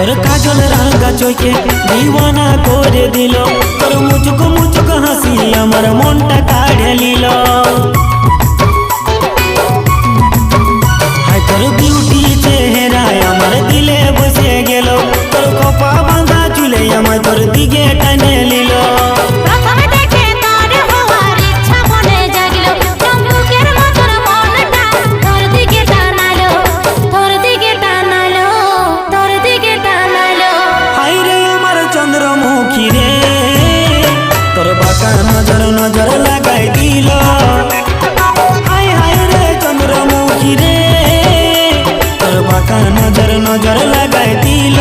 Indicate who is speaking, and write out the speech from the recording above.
Speaker 1: তোর কাজল রাঙ্গা চোখে দিওয়ানা করে দিল। তোর মুচুক মুচুক হাসি আমার মনটা কাড়ে নিল। তোর বিউটি চেহারায় আমার দিলে বসে গেল। তোর কপা বাঁধা চুলে আমার তোর দিকে বাঁকা নজর নজর লাগাই দিল। হায় হায় রে চন্দ্রমুখী রে। তোর বাঁকা নজর নজর লাগাই দিল।